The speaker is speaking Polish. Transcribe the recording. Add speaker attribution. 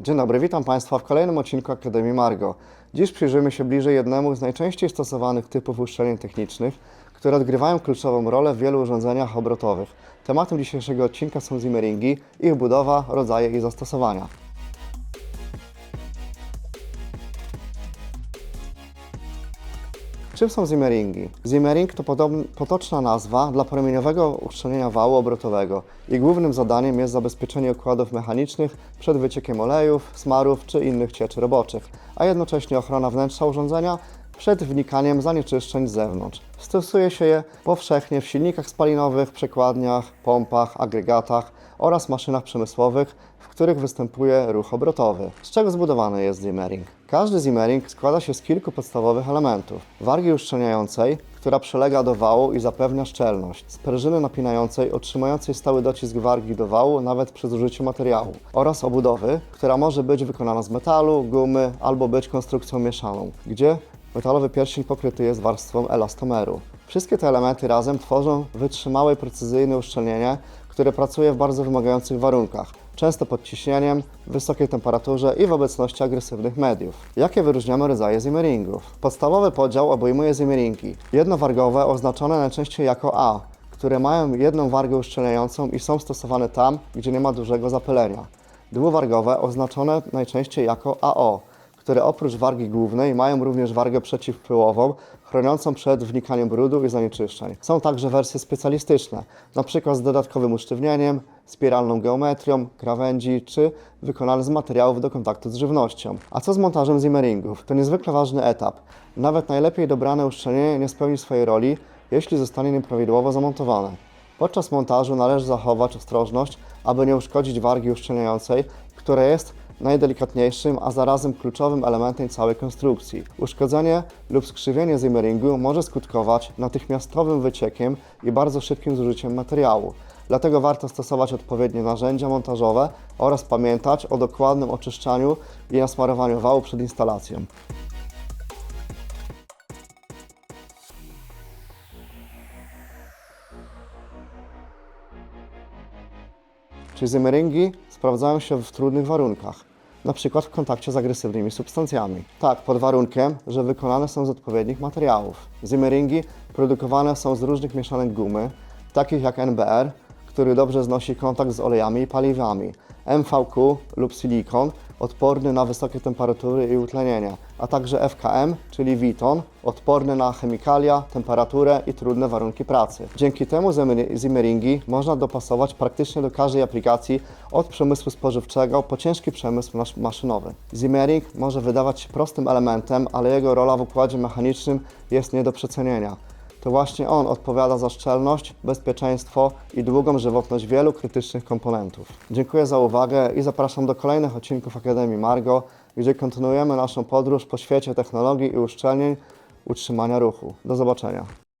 Speaker 1: Dzień dobry, witam Państwa w kolejnym odcinku Akademii Margo. Dziś przyjrzymy się bliżej jednemu z najczęściej stosowanych typów uszczelnień technicznych, które odgrywają kluczową rolę w wielu urządzeniach obrotowych. Tematem dzisiejszego odcinka są zimmeringi, ich budowa, rodzaje i zastosowania. Czym są zimmeringi? Zimmering to potoczna nazwa dla promieniowego uszczelnienia wału obrotowego. Ich głównym zadaniem jest zabezpieczenie układów mechanicznych przed wyciekiem olejów, smarów czy innych cieczy roboczych, a jednocześnie ochrona wnętrza urządzenia przed wnikaniem zanieczyszczeń z zewnątrz. Stosuje się je powszechnie w silnikach spalinowych, przekładniach, pompach, agregatach oraz maszynach przemysłowych, w których występuje ruch obrotowy. Z czego zbudowany jest zimmering? Każdy zimmering składa się z kilku podstawowych elementów. Wargi uszczelniającej, która przylega do wału i zapewnia szczelność, sprężyny napinającej otrzymującej stały docisk wargi do wału nawet przy zużyciu materiału oraz obudowy, która może być wykonana z metalu, gumy albo być konstrukcją mieszaną, gdzie metalowy pierścień pokryty jest warstwą elastomeru. Wszystkie te elementy razem tworzą wytrzymałe precyzyjne uszczelnienie, które pracuje w bardzo wymagających warunkach, często pod ciśnieniem, wysokiej temperaturze i w obecności agresywnych mediów. Jakie wyróżniamy rodzaje zimmeringów? Podstawowy podział obejmuje zimmeringi. Jednowargowe oznaczone najczęściej jako A, które mają jedną wargę uszczelniającą i są stosowane tam, gdzie nie ma dużego zapylenia. Dwuwargowe oznaczone najczęściej jako AO, które oprócz wargi głównej mają również wargę przeciwpyłową, chroniącą przed wnikaniem brudu i zanieczyszczeń. Są także wersje specjalistyczne, np. z dodatkowym usztywnieniem, spiralną geometrią, krawędzi czy wykonane z materiałów do kontaktu z żywnością. A co z montażem zimmeringów? To niezwykle ważny etap. Nawet najlepiej dobrane uszczelnienie nie spełni swojej roli, jeśli zostanie nieprawidłowo zamontowane. Podczas montażu należy zachować ostrożność, aby nie uszkodzić wargi uszczelniającej, która jest najdelikatniejszym, a zarazem kluczowym elementem całej konstrukcji. Uszkodzenie lub skrzywienie zimmeringu może skutkować natychmiastowym wyciekiem i bardzo szybkim zużyciem materiału. Dlatego warto stosować odpowiednie narzędzia montażowe oraz pamiętać o dokładnym oczyszczaniu i nasmarowaniu wału przed instalacją. Czyli zimmeringi sprawdzają się w trudnych warunkach, przykład w kontakcie z agresywnymi substancjami. Tak, pod warunkiem, że wykonane są z odpowiednich materiałów. Zimmeringi produkowane są z różnych mieszanek gumy, takich jak NBR, który dobrze znosi kontakt z olejami i paliwami, MVQ lub silikon, odporny na wysokie temperatury i utlenienie, a także FKM, czyli Viton, odporny na chemikalia, temperaturę i trudne warunki pracy. Dzięki temu zimmer- zimmeringi można dopasować praktycznie do każdej aplikacji, od przemysłu spożywczego po ciężki przemysł maszynowy. Zimmering może wydawać się prostym elementem, ale jego rola w układzie mechanicznym jest nie do przecenienia. To właśnie on odpowiada za szczelność, bezpieczeństwo i długą żywotność wielu krytycznych komponentów. Dziękuję za uwagę i zapraszam do kolejnych odcinków Akademii Margo, gdzie kontynuujemy naszą podróż po świecie technologii i uszczelnień utrzymania ruchu. Do zobaczenia.